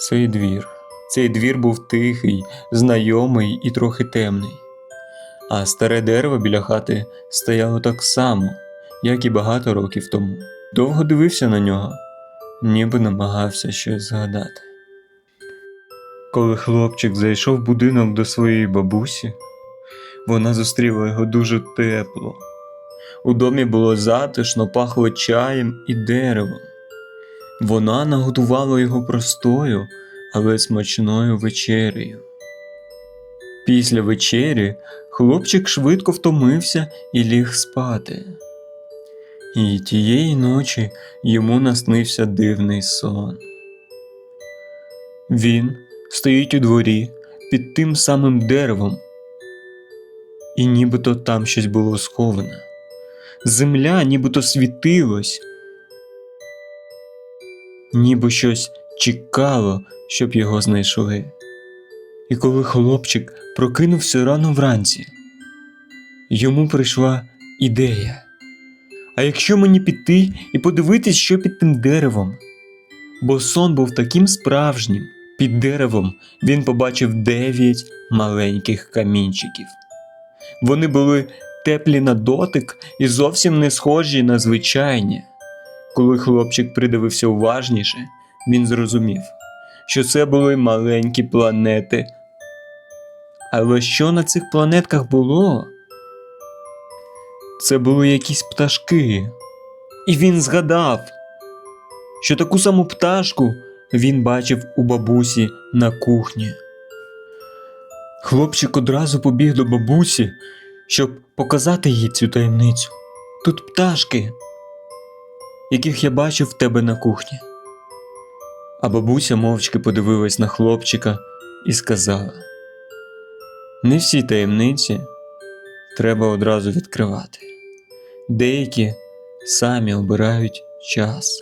Цей двір. Цей двір був тихий, знайомий і трохи темний. А старе дерево біля хати стояло так само, як і багато років тому. Довго дивився на нього, ніби намагався щось згадати. Коли хлопчик зайшов в будинок до своєї бабусі, вона зустріла його дуже тепло. У домі було затишно, пахло чаєм і деревом. Вона наготувала його простою, але смачною вечерею. Після вечері хлопчик швидко втомився і ліг спати. І тієї ночі йому наснився дивний сон. Він стоїть у дворі під тим самим деревом, і нібито там щось було сховане. Земля нібито світилась, ніби щось чекало, щоб його знайшли. І коли хлопчик прокинувся рано вранці, йому прийшла ідея. А якщо мені піти і подивитись, що під тим деревом? Бо сон був таким справжнім. Під деревом він побачив дев'ять маленьких камінчиків. Вони були теплі на дотик і зовсім не схожі на звичайні. Коли хлопчик придивився уважніше, він зрозумів, що це були маленькі планети. Але що на цих планетках було? Це були якісь пташки. І він згадав, що таку саму пташку він бачив у бабусі на кухні. Хлопчик одразу побіг до бабусі, щоб показати їй цю таємницю. Тут пташки, яких я бачив в тебе на кухні. А бабуся мовчки подивилась на хлопчика і сказала: Не всі таємниці треба одразу відкривати. Деякі самі обирають час.